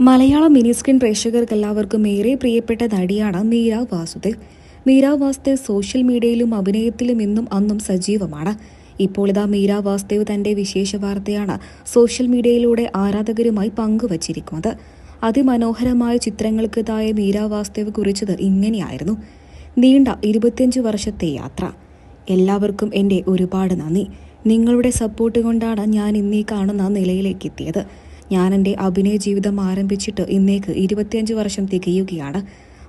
Malayalam mini screen പ്രേക്ഷകർക്ക് എല്ലാവർക്കും ഏറെ പ്രിയപ്പെട്ട നടിയാണ് മീര വാസുദേവ്. മീര വാസുദേവ് സോഷ്യൽ മീഡിയയിലും അഭിനയത്തിലും ഇന്നും അന്നും സജീവമാണ്. ഇപ്പോൾ ഇതാ മീര വാസുദേവ് തന്റെ വിശേഷ വാർത്തയാണ് സോഷ്യൽ മീഡിയയിലൂടെ ആരാധകരുമായി പങ്കുവച്ചിരിക്കുന്നത്. അതിമനോഹരമായ ചിത്രങ്ങൾക്ക് തായ മീര വാസുദേവ് കുറിച്ചത് ഇങ്ങനെയായിരുന്നു. നീണ്ട ഇരുപത്തിയഞ്ച് വർഷത്തെ യാത്ര. എല്ലാവർക്കും എന്റെ ഒരുപാട് നന്ദി. നിങ്ങളുടെ സപ്പോർട്ട് കൊണ്ടാണ് ഞാൻ ഇന്നീ കാണുന്ന നിലയിലേക്ക് എത്തിയത് ഞാൻ എന്റെ അഭിനയ ജീവിതം ആരംഭിച്ചിട്ട് ഇന്നേക്ക് ഇരുപത്തിയഞ്ച് വർഷം തികയുകയാണ്.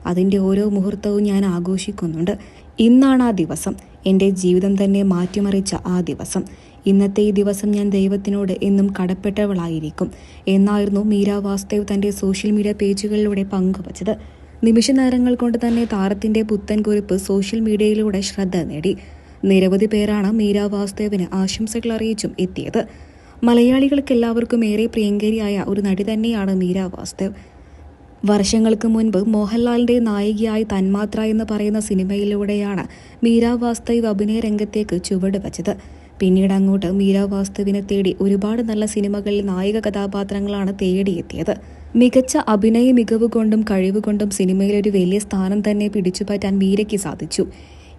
അതിന്റെ ഓരോ മുഹൂർത്തവും ഞാൻ ആഘോഷിക്കുന്നുണ്ട്. ഇന്നാണ് ആ ദിവസം. എന്റെ ജീവിതം തന്നെ മാറ്റിമറിച്ച ആ ദിവസം. ഇന്നത്തെ ഈ ദിവസം ഞാൻ ദൈവത്തിനോട് എന്നും കടപ്പെട്ടവളായിരിക്കും. എന്നായിരുന്നു മീര വാസ്തേവ് തന്റെ സോഷ്യൽ മീഡിയ പേജുകളിലൂടെ പങ്കുവച്ചത്. നിമിഷ നേരങ്ങൾ കൊണ്ട് തന്നെ താരത്തിന്റെ പുത്തൻ കുറിപ്പ് സോഷ്യൽ മീഡിയയിലൂടെ ശ്രദ്ധ നേടി. നിരവധി പേരാണ് മീര വാസ്തേവിന് ആശംസകൾ അറിയിച്ചും എത്തിയത്. മലയാളികൾക്ക് എല്ലാവർക്കും ഏറെ പ്രിയങ്കരിയായ ഒരു നടി തന്നെയാണ് മീര വാസ്തവ്. വർഷങ്ങൾക്ക് മുൻപ് മോഹൻലാലിന്റെ നായികയായി തന്മാത്ര എന്ന് പറയുന്ന സിനിമയിലൂടെയാണ് മീര വാസ്തവ് അഭിനയ രംഗത്തേക്ക് ചുവട് വച്ചത്. പിന്നീട് അങ്ങോട്ട് മീര വാസ്തവിനെ തേടി ഒരുപാട് നല്ല സിനിമകളിൽ നായിക കഥാപാത്രങ്ങളാണ് തേടിയെത്തിയത്. മികച്ച അഭിനയ മികവ് കൊണ്ടും കഴിവുകൊണ്ടും സിനിമയിൽ ഒരു വലിയ സ്ഥാനം തന്നെ പിടിച്ചുപറ്റാൻ മീരയ്ക്ക് സാധിച്ചു.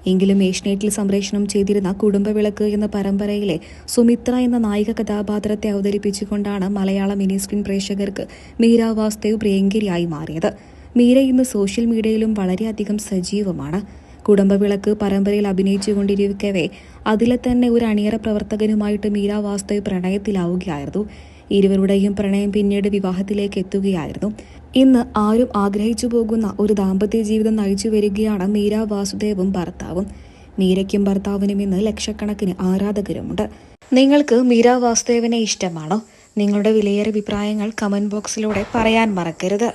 എങ്കിലും ഏഷ്യനെറ്റിൽ സംപ്രേഷണം ചെയ്തിരുന്ന കുടുംബവിളക്ക് എന്ന പരമ്പരയിലെ സുമിത്ര എന്ന നായിക കഥാപാത്രത്തെ അവതരിപ്പിച്ചുകൊണ്ടാണ് മലയാള മിനി സ്ക്രീൻ പ്രേക്ഷകർക്ക് മീര വാസ്തവ് പ്രിയങ്കരിയായി മാറിയത്. മീര ഇന്ന് സോഷ്യൽ മീഡിയയിലും വളരെയധികം സജീവമാണ്. കുടുംബവിളക്ക് പരമ്പരയിൽ അഭിനയിച്ചുകൊണ്ടിരിക്കവേ അതിലെ തന്നെ ഒരു അണിയറ പ്രവർത്തകനുമായിട്ട് മീര വാസ്തവ് പ്രണയത്തിലാവുകയായിരുന്നു. ഇരുവരുടെയും പ്രണയം പിന്നീട് വിവാഹത്തിലേക്ക് എത്തുകയായിരുന്നു. ഇന്ന് ആരും ആഗ്രഹിച്ചു പോകുന്ന ഒരു ദാമ്പത്യ ജീവിതം നയിച്ചു വരികയാണ് മീര വാസുദേവും ഭർത്താവും. മീരയ്ക്കും ഭർത്താവിനും ഇന്ന് ലക്ഷക്കണക്കിന് ആരാധകരുമുണ്ട്. നിങ്ങൾക്ക് മീര വാസുദേവനെ ഇഷ്ടമാണോ? നിങ്ങളുടെ വിലയേറെ അഭിപ്രായങ്ങൾ കമന്റ് ബോക്സിലൂടെ പറയാൻ മറക്കരുത്.